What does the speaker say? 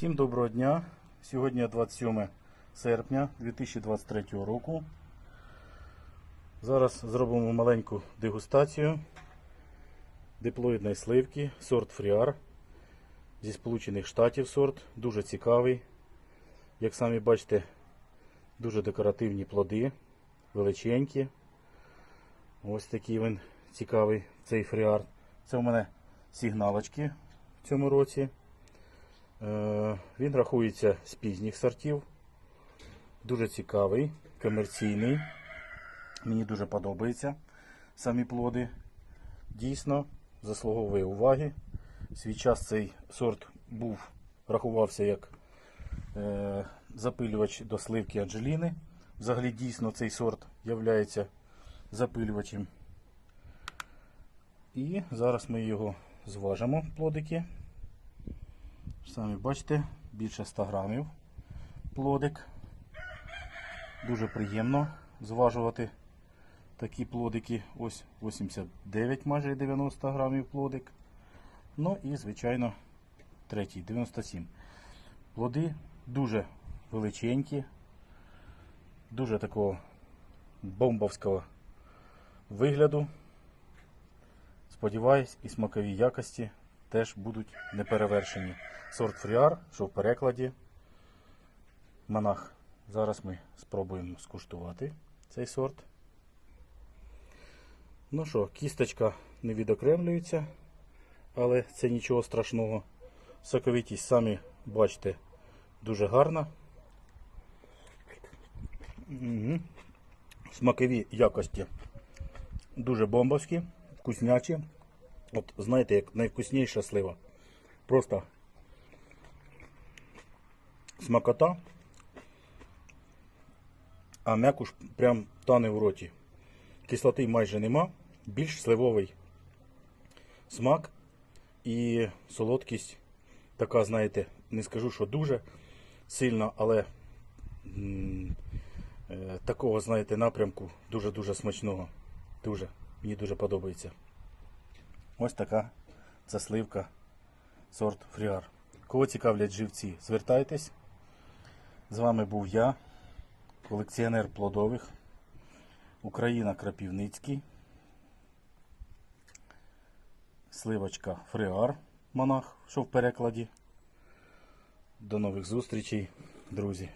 Всім доброго дня. Сьогодні 27 серпня 2023 року. Зараз зробимо маленьку дегустацію диплоїдної сливки, сорт Фріар зі Сполучених Штатів сорт. Дуже цікавий. Як самі бачите, дуже декоративні плоди, величенькі. Ось такий він цікавий, цей фріар. Це у мене сигналочки в цьому році. Е, Він рахується з пізніх сортів. Дуже цікавий, комерційний. Мені дуже подобаються самі плоди. Дійсно заслуговує уваги. Свій час цей сорт був, рахувався як е, запилювач до сливки Анджеліни. Взагалі дійсно цей сорт є запилювачем. І зараз ми його зважимо, плодики. Самі бачите, більше 100 грамів плодик. Дуже приємно зважувати такі плодики. Ось 89, майже 90 грамів плодик. Ну і, звичайно, третій 97. Плоди дуже величенькі, дуже такого бомбовського вигляду. Сподіваюсь, і смакові якості теж будуть неперевершені. Сорт фріар, що в перекладі монах. Зараз ми спробуємо скуштувати цей сорт. Ну що, кісточка не відокремлюється, але це нічого страшного. Соковитість, самі бачите, дуже гарна. Угу. Смакові якості дуже бомбовські, вкуснячі. От знаєте, як найвкусніша слива. Просто смакота, а м'якуш прям тане в роті. Кислоти майже нема, більш сливовий смак і солодкість така, знаєте, не скажу, що дуже сильна, але е, такого, знаєте, напрямку дуже-дуже смачного. Дуже. Мені дуже подобається. Ось така це сливка сорт фріар. Кого цікавлять живці, звертайтесь. З вами був я, колекціонер плодових, Україна Крапівницький, сливочка фріар, монах, що в перекладі. До нових зустрічей, друзі.